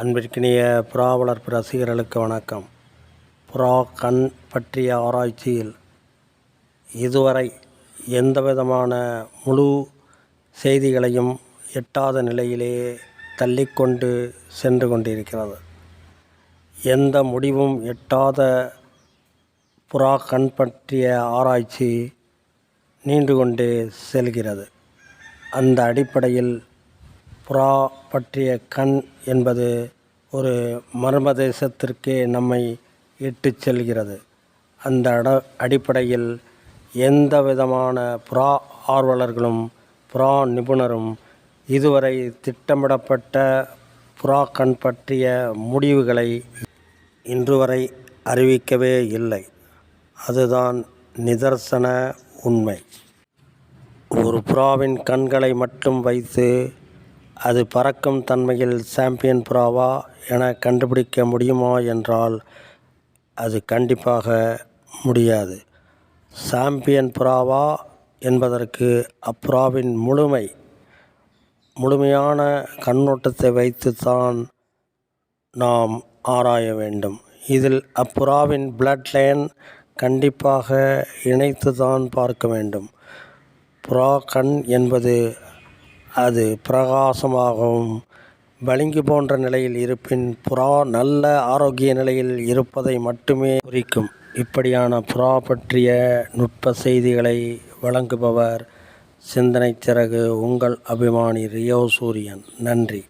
அன்பிற்கினிய புறா வளர்ப்பு ரசிகர்களுக்கு வணக்கம். புறா கண் பற்றிய ஆராய்ச்சியில் இதுவரை எந்தவிதமான முழு செய்திகளையும் எட்டாத நிலையிலே தள்ளிக்கொண்டு சென்று கொண்டிருக்கிறது. எந்த முடிவும் எட்டாத புறா கண் பற்றிய ஆராய்ச்சி நீண்டு கொண்டே செல்கிறது. அந்த அடிப்படையில் புறா பற்றிய கண் என்பது ஒரு மர்ம தேசத்திற்கே நம்மை இட்டுச் செல்கிறது. அந்த அட அடிப்படையில் எந்த விதமான புறா ஆர்வலர்களும் புறா நிபுணரும் இதுவரை திட்டமிடப்பட்ட புறா கண் பற்றிய முடிவுகளை இன்று வரை அறிவிக்கவே இல்லை. அதுதான் நிதர்சன உண்மை. ஒரு புறாவின் கண்களை மட்டும் வைத்து அது பறக்கும் தன்மையில் சாம்பியன் புறாவா என கண்டுபிடிக்க முடியுமா என்றால் அது கண்டிப்பாக முடியாது. சாம்பியன் புறாவா என்பதற்கு அப்புறாவின் முழுமை முழுமையான கண்ணோட்டத்தை வைத்துத்தான் நாம் ஆராய வேண்டும். இதில் அப்புறாவின் பிளட் லைன் கண்டிப்பாக இணைத்து தான் பார்க்க வேண்டும். புறா கண் என்பது அது பிரகாசமாகவும் பளிங்கு போன்ற நிலையில் இருப்பின் புறா நல்ல ஆரோக்கிய நிலையில் இருப்பதை மட்டுமே குறிக்கும். இப்படியான புறா பற்றிய நுட்ப செய்திகளை வழங்குபவர் சிந்தனை சிறகு உங்கள் அபிமானி ரியோ சூரியன். நன்றி.